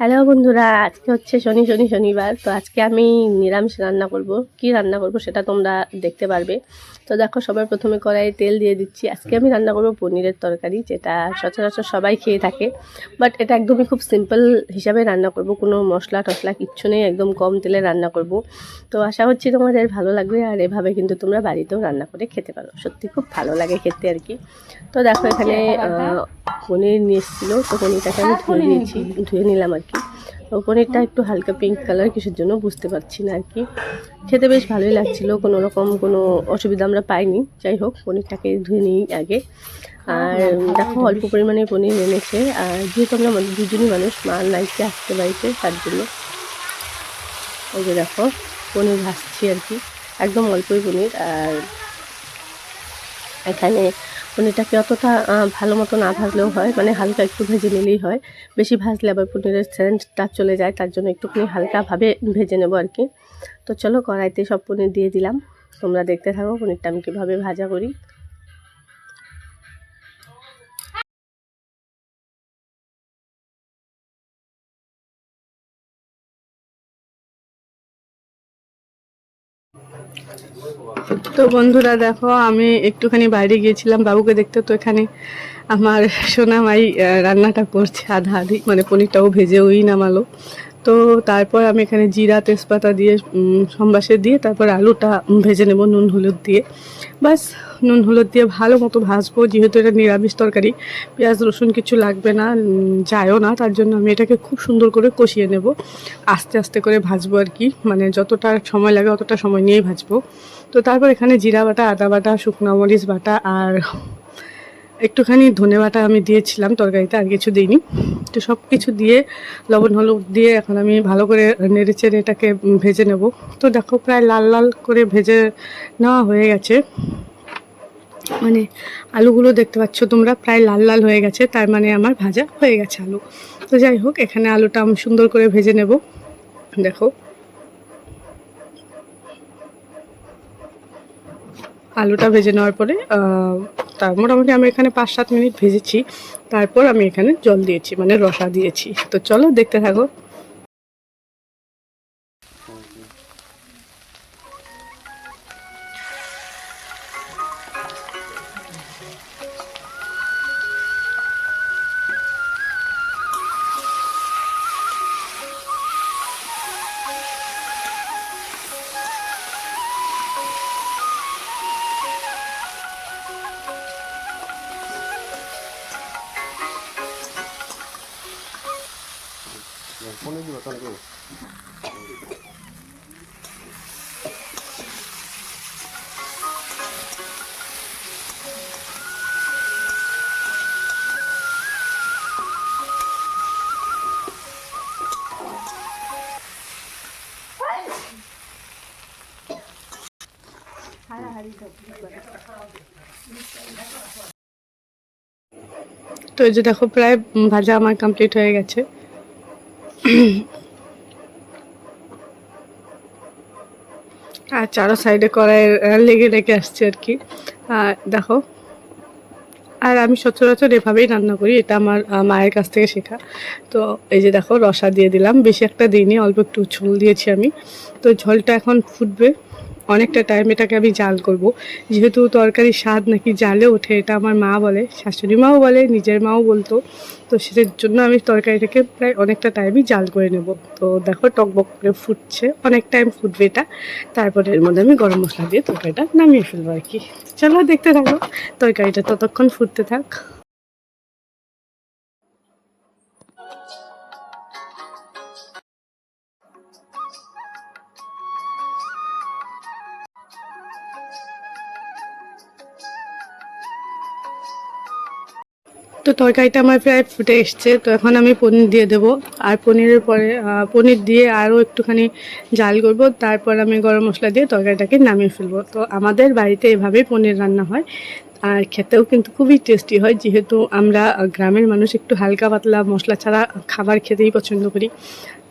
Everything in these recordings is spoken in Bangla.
হ্যালো বন্ধুরা, আজকে হচ্ছে শনি শনি, শনিবার। তো আজকে আমি নিরামিষ রান্না করব। কি রান্না করব সেটা তোমরা দেখতে পারবে। তো দেখো, সবার প্রথমে কড়াইয়ে তেল দিয়ে দিচ্ছি। আজকে আমি রান্না করব পনিরের তরকারি, যেটা সচরাচর সবাই খেয়ে থাকে। বাট এটা একদমই খুব সিম্পল হিসাবে রান্না করব। কোনো মশলা টশলা কিচ্ছু নেই, একদম কম তেলে রান্না করব। তো আশা করছি তোমাদের ভালো লাগবে, আর এভাবে কিন্তু তোমরা বাড়িতেও রান্না করে খেতে পারো। সত্যি খুব ভালো লাগে খেতে আর কি। তো দেখো এখানে পনির নিয়ে এসেছিল তো পনিরটাকে আমি ধুয়ে নিয়েছি ধুয়ে নিলাম আর কি। তো পনিরটা একটু হালকা পিঙ্ক কালার কিসের জন্য বুঝতে পারছি না আর কি। খেতে বেশ ভালোই লাগছিল কোনো রকম কোনো অসুবিধা আমরা পাইনি। যাই হোক পনিরটাকে ধুয়ে নিই আগে। আর দেখো অল্প পরিমাণে পনির এনেছে। আর যেহেতু আমরা দুজনই মানুষ মা নাইকে আসতে বাড়িতে তার জন্য। ওই যে দেখো পনির ভাসছি আর কি। একদম অল্পই পনির আর এখানে পনিরটাকে অতটা ভালো মতো না ভাজলেও হয়। মানে হালকা একটু ভেজে নিলেই হয়। বেশি ভাজলে আবার পনিরের সেন্টটা চলে যায়, তার জন্য একটুখানি হালকাভাবে ভেজে নেব আর কি। তো চলো কড়াইতে সব পনির দিয়ে দিলাম। তোমরা দেখতে থাকো পনিরটা আমি কীভাবে ভাজা করি। তো বন্ধুরা দেখো, আমি একটুখানি বাইরে গিয়েছিলাম বাবুকে দেখতে, তো এখানে আমার সোনামাই রান্নাটা করছে আধা আধি। মানে পনিরটাও ভেজে ওই নামালো। তো তারপর আমি এখানে জিরা, তেজপাতা দিয়ে সম্বাসে দিয়ে তারপর আলুটা ভেজে নেব নুন হলুদ দিয়ে। বাস নুন হলুদ দিয়ে ভালো মতো ভাজবো, যেহেতু এটা নিরামিষ তরকারি, পেঁয়াজ, রসুন কিছু লাগবে না যায়ও না, তার জন্য আমি এটাকে খুব সুন্দর করে কষিয়ে নেব, আস্তে আস্তে করে ভাজবো আর কি মানে যতটা সময় লাগে অতটা সময় নিয়েই ভাজবো। তো তারপর এখানে জিরা বাটা, আদা বাটা, শুকনো মরিচ বাটা আর একটুখানি ধনে বাটা আমি দিয়েছিলাম তরকারিতে, আর কিছু দিইনি। তো সব কিছু দিয়ে, লবণ, হলুদ দিয়ে এখন আমি ভালো করে নেড়ে চেড়ে এটাকে ভেজে নেব। তো দেখো প্রায় লাল লাল করে ভেজে নেওয়া হয়ে গেছে। মানে আলুগুলো দেখতে পাচ্ছ তোমরা, প্রায় লাল লাল হয়ে গেছে, তার মানে আমার ভাজা হয়ে গেছে আলু। তো যাই হোক, এখানে আলুটা আমি সুন্দর করে ভেজে নেব। দেখো। আলুটা ভেজে নেওয়ার পরে তার মোটামুটি আমি এখানে পাঁচ সাত মিনিট ভেজেছি। তারপর আমি এখানে জল দিয়েছি মানে রসা দিয়েছি। তো চলো দেখতে থাকো। তো এই যে দেখো প্রায় ভাজা আমার কমপ্লিট হয়ে গেছে। আর চারো সাইডে কড়াই লেগে লেগে আসছে আর কি। আর দেখো, আর আমি সচরাচর এভাবেই রান্না করি, এটা আমার মায়ের কাছ থেকে শেখা। তো এই যে দেখো, রসা দিয়ে দিলাম, বেশি একটা দিইনি, অল্প একটু ঝোল দিয়েছি আমি। তো ঝোলটা এখন ফুটবে। অনেকটা টাইম এটাকে আমি জাল করব। যেহেতু তরকারির স্বাদ নাকি জালে ওঠে, এটা আমার মা বলে, শাশুড়ি মাও বলে, নিজের মাও বলতো। তো সেটার জন্য আমি তরকারিটাকে প্রায় অনেকটা টাইমই জাল করে নেব। তো দেখো টকবক করে ফুটছে, অনেক টাইম ফুটবে এটা। তারপরে এর মধ্যে আমি গরম মশলা দিয়ে তরকারিটা নামিয়ে ফেলব আর কি। চলো দেখতে থাকো, তরকারিটা ততক্ষণ ফুটতে থাক। তো তরকারিটা আমার প্রায় ফুটে এসছে, তো এখন আমি পনির দিয়ে দেবো। আর পনিরের পরে পনির দিয়ে আরও একটুখানি জাল করব, তারপর আমি গরম মশলা দিয়ে তরকারিটাকে নামিয়ে ফেলব। তো আমাদের বাড়িতে এভাবেই পনির রান্না হয়, আর খেতেও কিন্তু খুবই টেস্টি হয়, যেহেতু আমরা গ্রামের মানুষ একটু হালকা পাতলা মশলা ছাড়া খাবার খেতেই পছন্দ করি।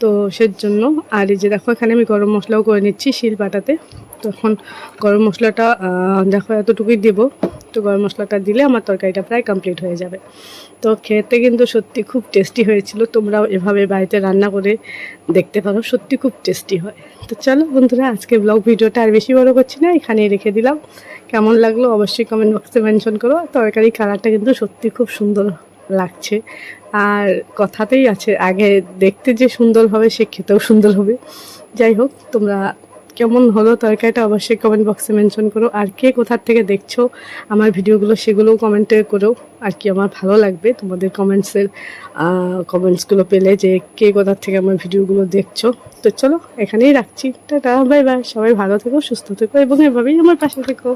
তো সেজন্য, আর এই যে দেখো, এখানে আমি গরম মশলাও করে নিচ্ছি শিল পাটাতে তখন গরম মশলাটা দেখো এতটুকুই দেবো। একটু গরম মশলাটা দিলে আমার তরকারিটা প্রায় কমপ্লিট হয়ে যাবে। তো খেতে কিন্তু সত্যি খুব টেস্টি হয়েছিল। তোমরাও এভাবে বাড়িতে রান্না করে দেখতে পারো, সত্যি খুব টেস্টি হয়। তো চলো বন্ধুরা, আজকে ব্লগ ভিডিওটা আর বেশি বড় করছি না, এখানেই রেখে দিলাম। কেমন লাগল অবশ্যই কমেন্ট বক্সে মেনশন করো। তরকারি কালারটা কিন্তু সত্যি খুব সুন্দর লাগছে। আর কথাতেই আছে, আগে দেখতে যে সুন্দর হবে, সে খেতেও সুন্দর হবে। যাই হোক, তোমরা কেমন হলো তরকারিটা অবশ্যই কমেন্ট বক্সে মেনশন করো। আর কে কোথার থেকে দেখছ আমার ভিডিওগুলো সেগুলোও কমেন্টে করো। আর কি আমার ভালো লাগবে তোমাদের কমেন্টসের কমেন্টসগুলো পেলে যে কে কোথার থেকে আমার ভিডিওগুলো দেখছ। তো চলো এখানেই রাখছি। টাটা বাই বাই সবাই ভালো থেকো, সুস্থ থেকো এবং এভাবেই আমার পাশে থেকো।